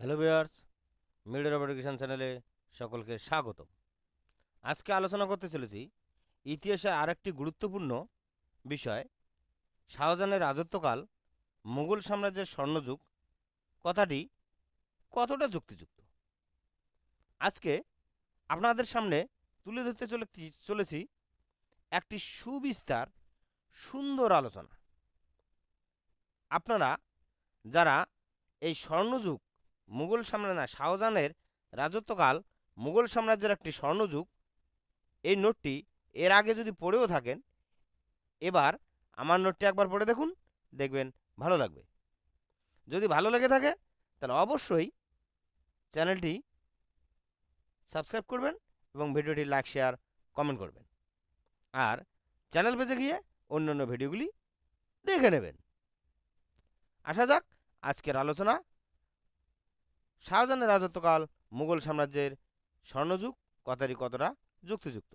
Hello viewers, media education চ্যানেলে সকলকে স্বাগত আজকে আলোচনা করতে চলেছি ইতিহাসের আরেকটি গুরুত্বপূর্ণ বিষয়, শাহজাহানের রাজত্বকাল, মুঘল সাম্রাজ্যের স্বর্ণযুগ, কথাটি কতটা যুক্তিযুক্ত? আজকে আপনাদের সামনে তুলে ধরতে চলে চলেছি একটি সুবিস্তার, সুন্দর আলোচনা। আপনারা যারা এই স্বর্ণযুগ মুঘল সাম্রাজ্য না, শাহজাহানের রাজত্বকাল মুঘল সাম্রাজ্যের একটি স্বর্ণযুগ। এই নোটটি এর আগে যদি পড়েও থাকেন, এবার আমার নোটটি একবার পড়ে দেখুন, দেখবেন ভালো লাগবে। যদি ভালো লেগে থাকে, তাহলে অবশ্যই চ্যানেলটি সাবস্ক্রাইব করবেন এবং ভিডিওটি লাইক, শেয়ার, কমেন্ট করবেন। আর চ্যানেল পেজে গিয়ে অন্যান্য ভিডিওগুলি দেখে নেবেন। আসা যাক, আজকের আলোচনা শাহজাহানের রাজত্বকাল মুঘল সাম্রাজ্যের স্বর্ণযুগ, কথাটি কতটা যুক্তিযুক্ত?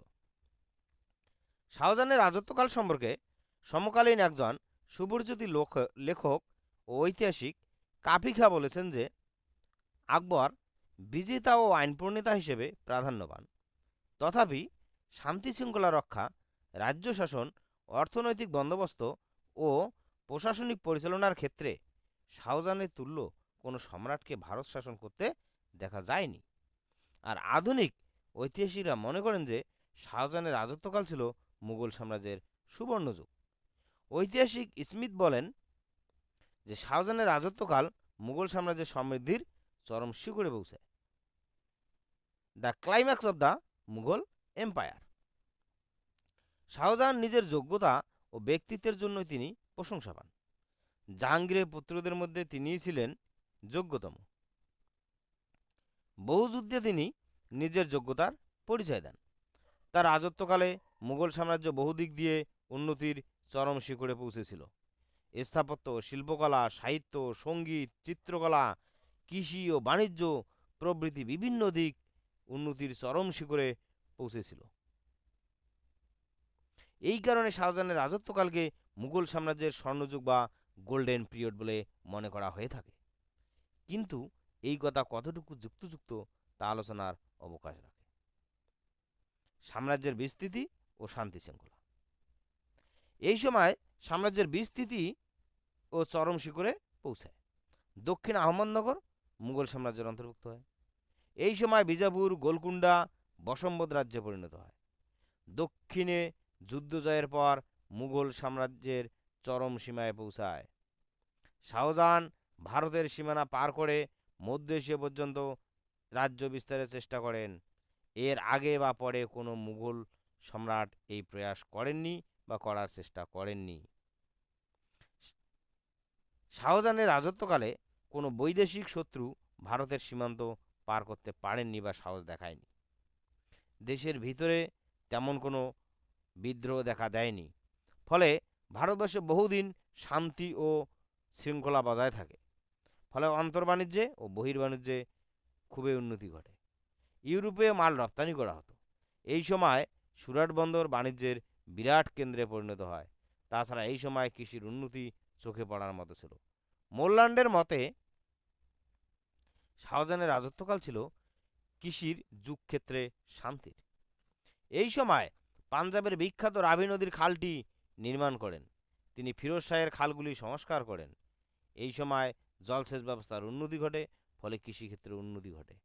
শাহজাহানের রাজত্বকাল সম্পর্কে সমকালীন একজন সুপরিচিত লেখক ও ঐতিহাসিক কাফি খা বলেছেন যে, আকবর বিজেতা ও আইনপ্রণেতা হিসেবে প্রাধান্যবান। তথাপি শান্তি শৃঙ্খলা রক্ষা, রাজ্য শাসন, অর্থনৈতিক বন্দোবস্ত ও প্রশাসনিক পরিচালনার ক্ষেত্রে শাহজাহানের তুল্য কোনো সম্রাটকে ভারত শাসন করতে দেখা যায়নি। আর আধুনিক ঐতিহাসিকরা মনে করেন যে শাহজাহানের রাজত্বকাল ছিল মুঘল সাম্রাজ্যের সুবর্ণযুগ ঐতিহাসিক স্মিথ বলেন যে শাহজাহানের রাজত্বকাল মুঘল সাম্রাজ্যের সমৃদ্ধির চরম শিখরে পৌঁছায়। The climax of the Mughal empire. Shahjahan নিজের যোগ্যতা ও ব্যক্তিত্বের জন্য তিনি প্রশংসা পান জাহাঙ্গীরের পুত্রদের মধ্যে তিনিই ছিলেন যোগ্যতম। বহু যুদ্ধে তিনি নিজের যোগ্যতার পরিচয় দেন। তার রাজত্বকালে মুঘল সাম্রাজ্য বহুদিক দিয়ে উন্নতির চরম শিখরে পৌঁছেছিল। স্থাপত্য, শিল্পকলা, সাহিত্য, সংগীত, চিত্রকলা, কৃষি ও বাণিজ্য প্রভৃতি বিভিন্ন দিক উন্নতির চরম শিখরে পৌঁছেছিল। এই কারণে শাহজাহানের রাজত্বকালকে মুঘল সাম্রাজ্যের স্বর্ণযুগ বা গোল্ডেন পিরিয়ড বলে মনে করা হয়ে থাকে। কিন্তু এই কথা কতটুকু যুক্তযুক্ত তা আলোচনার অবকাশ রাখে। সাম্রাজ্যের বিস্তৃতি ও শান্তি শৃঙ্খলা। এই সময় সাম্রাজ্যের বিস্তৃতি ও চরম শিখরে পৌঁছায়। দক্ষিণ আহমদনগর মুঘল সাম্রাজ্যের অন্তর্ভুক্ত হয়। এই সময় বিজাপুর গোলকুন্ডা বসম্বদ রাজ্যে পরিণত হয়। দক্ষিণে যুদ্ধ জয়ের পর মুঘল সাম্রাজ্যের চরম সীমায় পৌঁছায়। শাহজাহান ভারতের সীমানা পার করে মধ্য এশিয়া পর্যন্ত রাজ্য বিস্তারের চেষ্টা করেন। এর আগে বা পরে কোনো মুঘল সম্রাট এই প্রয়াস করেননি বা করার চেষ্টা করেননি। শাহজাহানের রাজত্বকালে কোনো বৈদেশিক শত্রু ভারতের সীমান্ত পার করতে পারেননি বা সাহস দেখায়নি। দেশের ভিতরে তেমন কোনো বিদ্রোহ দেখা দেয়নি। ফলে ভারতবর্ষে বহুদিন শান্তি ও শৃঙ্খলা বজায় থাকে। ফলে অন্তর্বাণিজ্যে ও বহির্বাণিজ্যে খুবই উন্নতি ঘটে। ইউরোপে মাল রপ্তানি করা হতো। এই সময় সুরাট বন্দর বাণিজ্যের বিরাট কেন্দ্রে পরিণত হয়। তাছাড়া এই সময় কৃষির উন্নতি চোখে পড়ার মতো ছিল। মোল্লান্ডের মতে শাহজাহানের রাজত্বকাল ছিল কৃষির যুগক্ষেত্রে শান্তির। এই সময় পাঞ্জাবের বিখ্যাত রাভি নদীর খালটি নির্মাণ করেন। তিনি ফিরোজ শাহের খালগুলি সংস্কার করেন। এই সময় জলসেচ ব্যবস্থার উন্নতি ঘটে, ফলে কৃষিক্ষেত্রে উন্নতি ঘটে।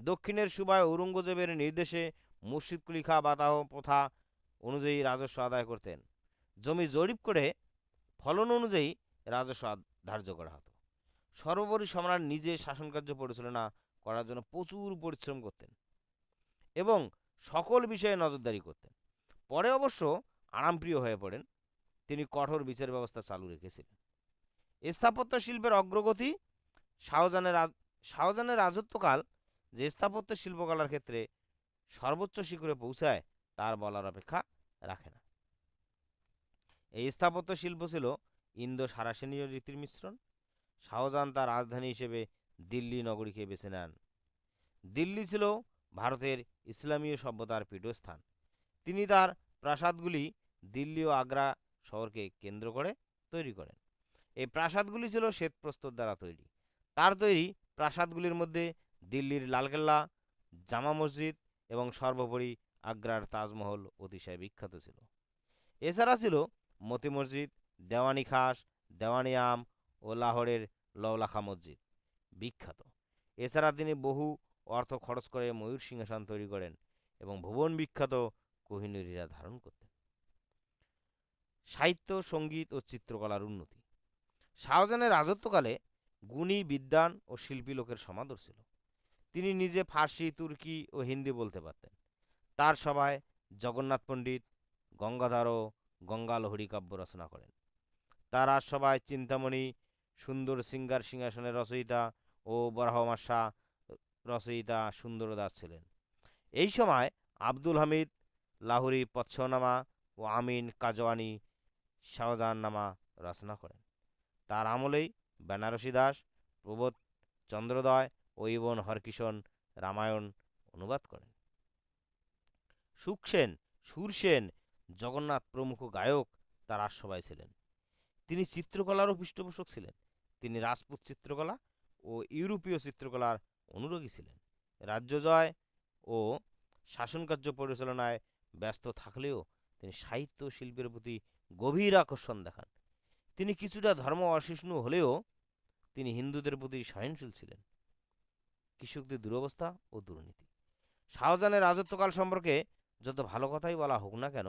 দক্ষিণের সুবায় ঔরঙ্গজেবের নির্দেশে মুর্শিদ কুলি খা বাতাহ প্রথা অনুযায়ী রাজস্ব আদায় করতেন। জমি জরিপ করে ফলন অনুযায়ী রাজস্ব ধার্য করা হতো। সর্বোপরি সম্রাট নিজে শাসনকার্য পরিচালনা করার জন্য প্রচুর পরিশ্রম করতেন এবং সকল বিষয়ে নজরদারি করতেন। পরে অবশ্য আরামপ্রিয় হয়ে পড়েন। তিনি কঠোর বিচার ব্যবস্থা চালু রেখেছিলেন। স্থাপত্য শিল্পের অগ্রগতি, শাহজাহানের শাহজাহানের রাজত্বকাল যে স্থাপত্য শিল্পকলার ক্ষেত্রে সর্বোচ্চ শিখরে পৌঁছায়, তার বলার অপেক্ষা রাখে না। এই স্থাপত্য শিল্প ছিল ইন্দো সারাসেনীয় রীতির মিশ্রণ। শাহজাহান তার রাজধানী হিসেবে দিল্লি নগরীকে বেছে নেন। দিল্লি ছিল ভারতের ইসলামীয় সভ্যতার পীঠস্থান। তিনি তার প্রাসাদগুলি দিল্লি ও আগ্রা শহরকে কেন্দ্র করে তৈরি করেন। এই প্রাসাদগুলি ছিল শ্বেতপ্রস্তর দ্বারা তৈরি। তার তৈরি প্রাসাদগুলির মধ্যে দিল্লির লালকেল্লা, জামা মসজিদ এবং সর্বোপরি আগ্রার তাজমহল অতিশয় বিখ্যাত ছিল। এছাড়া ছিল মতি মসজিদ, দেওয়ানি খাস, দেওয়ানি আম ও লাহোরের লওলাখা মসজিদ। বিখ্যাত। এছাড়া তিনি বহু অর্থ খরচ করে ময়ূর সিংহাসন তৈরি করেন এবং ভুবন বিখ্যাত কোহিনূর হীরা ধারণ করতেন। সাহিত্য, সংগীত ও চিত্রকলার উন্নতি। শাহজাহানের রাজত্বকালে গুণী, বিদ্বান ও শিল্পী লোকের সমাদর ছিল। তিনি নিজে ফার্সি, তুর্কি ও হিন্দি বলতে পারতেন। তার সভায় জগন্নাথ পণ্ডিত, গঙ্গাধর ও গঙ্গালহরী কাব্য রচনা করেন। তার রাজসভায় চিন্তামণি, সুন্দর সিঙ্গার সিংহাসনের রচয়িতা ও বরাহমাশা রচয়িতা সুন্দর দাস ছিলেন। এই সময় আব্দুল হামিদ, লাহুরি পৎসনামা ও আমিন কাজওয়ানি শাহজাহান নামা রচনা করেন। তার আমলেই বেনারসি দাস, প্রবোধ চন্দ্রোদয় ও ইবন হরকিষণ রামায়ণ অনুবাদ করেন। সুখসেন সুরসেন জগন্নাথ প্রমুখ গায়ক তার রাজসভায় ছিলেন। তিনি চিত্রকলারও পৃষ্ঠপোষক ছিলেন। তিনি রাজপুত চিত্রকলা ও ইউরোপীয় চিত্রকলার অনুরাগী ছিলেন। রাজ্য জয় ও শাসনকার্য পরিচালনায় ব্যস্ত থাকলেও তিনি সাহিত্য শিল্পের প্রতি গভীর আকর্ষণ দেখান। তিনি কিছুটা ধর্ম অসহিষ্ণু হলেও তিনি হিন্দুদের প্রতি সহনশীল ছিলেন। কৃষকদের দুরবস্থা ও দুর্নীতি। শাহজাহানের রাজত্বকাল সম্পর্কে যত ভালো কথাই বলা হোক না কেন,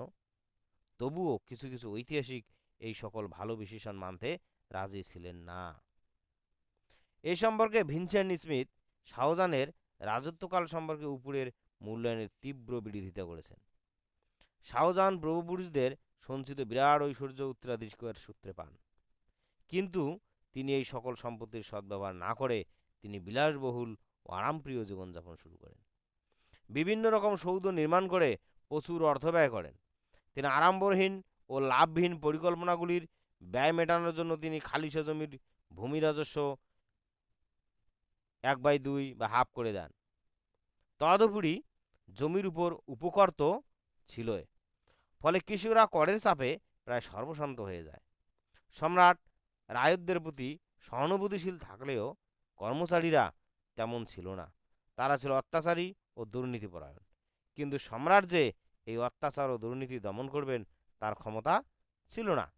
তবুও কিছু কিছু ঐতিহাসিক এই সকল ভালো বিশেষণ মানতে রাজি ছিলেন না। এ সম্পর্কে ভিনসেন্ট স্মিথ শাহজাহানের রাজত্বকাল সম্পর্কে উপরের মূল্যায়নের তীব্র বিরোধিতা করেছেন। শাহজাহান পূর্বপুরুষদের সঞ্চিত বিরাট ঐশ্বর্য উত্তরাধিকার সূত্রে পান। কিন্তু তিনি এই সকল সম্পত্তির সদ্ব্যবহার না করে তিনি বিলাসবহুল ও আরামপ্রিয় জীবনযাপন শুরু করেন। বিভিন্ন রকম সৌধ নির্মাণ করে প্রচুর অর্থ ব্যয় করেন। তিনি আড়ম্বরহীন ও লাভহীন পরিকল্পনাগুলির ব্যয় মেটানোর জন্য তিনি খালিসা জমির ভূমি রাজস্ব এক বাই দুই বা হাফ করে দেন। তদুপরি জমির উপর উপকর তো ছিলই। ফলে কৃষকরা করের চাপে প্রায় সর্বশান্ত হয়ে যায়। সম্রাট রায়তদের প্রতি সহানুভূতিশীল থাকলেও কর্মচারীরা তেমন ছিল না। তারা ছিল অত্যাচারী ও দুর্নীতিপরায়ণ। কিন্তু সম্রাট যে এই অত্যাচার ও দুর্নীতি দমন করবেন, তার ক্ষমতা ছিল না।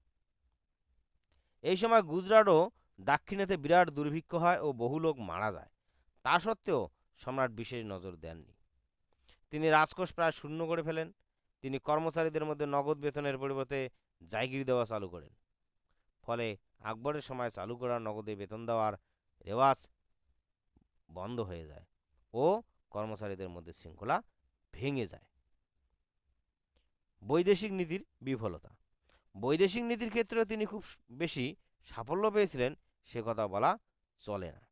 এই সময় গুজরাটও দাক্ষিণাতে বিরাট দুর্ভিক্ষ হয় ও বহু লোক মারা যায়। তা সত্ত্বেও সম্রাট বিশেষ নজর দেননি। তিনি রাজকোষ প্রায় শূন্য করে ফেলেন। তিনি কর্মচারীদের মধ্যে নগদ বেতনের পরিবর্তে জায়গিরি দেওয়া চালু করেন। ফলে আকবরের সময় চালু করা নগদে বেতন দেওয়ার রেওয়াজ বন্ধ হয়ে যায় ও কর্মচারীদের মধ্যে শৃঙ্খলা ভেঙে যায়। বৈদেশিক নীতির বিফলতা। বৈদেশিক নীতির ক্ষেত্রে তিনি খুব বেশি সাফল্য পেয়েছিলেন, সে কথা বলা চলে না।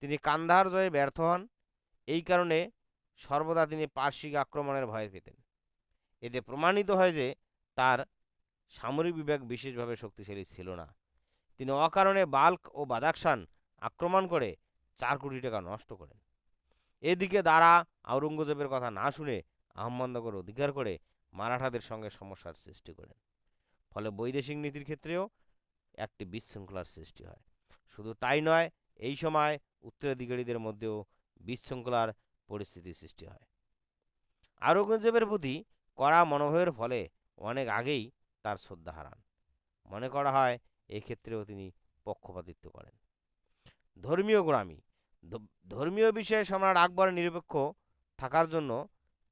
তিনি কান্দাহার জয়ে ব্যর্থ হন। এই কারণে সর্বদা তিনি পার্শ্বিক আক্রমণের ভয় পেতেন। এতে প্রমাণিত হয় যে তার সামরিক বিভাগ বিশেষভাবে শক্তিশালী ছিল না। তিনি অকারণে বাল্ক ও বাদাকসান আক্রমণ করে চার কোটি টাকা নষ্ট করেন। এদিকে দ্বারা আওরঙ্গজেবের কথা না শুনে আহম্মদনগর অধিকার করে মারাঠাদের সঙ্গে সমস্যার সৃষ্টি করেন। ফলে বৈদেশিক নীতির ক্ষেত্রেও একটি বিশৃঙ্খলার সৃষ্টি হয়। শুধু তাই নয়, এই সময় উত্তরাধিকারীদের মধ্যেও বিশৃঙ্খলার পরিস্থিতি সৃষ্টি হয়। আওরঙ্গজেবের প্রতি কড়া মনোভাবের ফলে অনেক আগেই তার শ্রদ্ধা হারান। মনে করা হয় এই ক্ষেত্রেও তিনি পক্ষপাতিত্ব করেন। ধর্মীয় গোড়ামি। ধর্মীয় বিষয়ে সম্রাট আকবর নিরপেক্ষ থাকার জন্য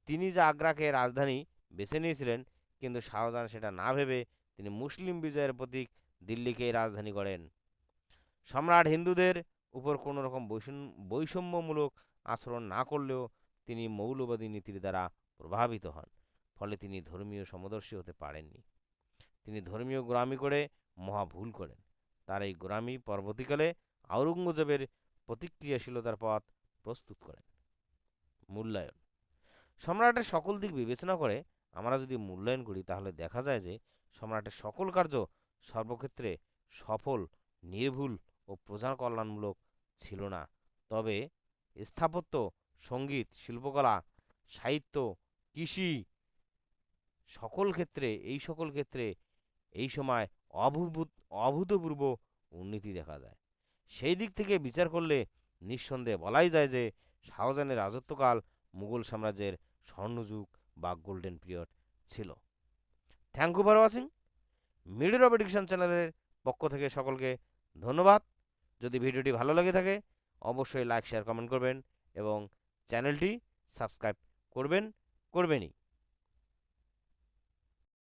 তিনি যে আগ্রাকে রাজধানী বেছে নিয়েছিলেন, কিন্তু শাহজাহান সেটা না ভেবে তিনি মুসলিম বিজয়ের প্রতীক দিল্লিকেই রাজধানী করেন সম্রাট হিন্দুদের উপর কোনো রকম বৈষম্যমূলক আচরণ না করলেও তিনি মৌলবাদী নীতির দ্বারা প্রভাবিত হন। ফলে তিনি ধর্মীয় সমদর্শী হতে পারেননি। তিনি ধর্মীয় গোড়ামি করে মহা ভুল করেন। তার এই গোড়ামি পরবর্তীকালে আওরঙ্গজেবের প্রতিক্রিয়াশীলতার পথ প্রস্তুত করেন। মূল্যায়ন। সম্রাটের সকল দিক বিবেচনা করে আমরা যদি মূল্যায়ন করি, তাহলে দেখা যায় যে সম্রাটের সকল কার্য সর্বক্ষেত্রে সফল, নির্ভুল ও প্রজা কল্যাণমূলক ছিল না। তবে স্থাপত্য, সংগীত, শিল্পকলা, সাহিত্য, কৃষি সকল ক্ষেত্রে, এই সকল ক্ষেত্রে এই সময় অভূত অভূতপূর্ব উন্নতি দেখা যায়। সেই দিক থেকে বিচার করলে নিঃসন্দেহে বলাই যায় যে, শাহজাহানের রাজত্বকাল মুঘল সাম্রাজ্যের স্বর্ণযুগ বা গোল্ডেন পিরিয়ড ছিল। Thank you for watching middle of education চ্যানেলের পক্ষ থেকে সকলকে ধন্যবাদ। যদি ভিডিওটি ভালো লেগে থাকে, অবশ্যই লাইক শেয়ার কমেন্ট করবেন এবং চ্যানেলটি সাবস্ক্রাইব করবেন, করবেনই।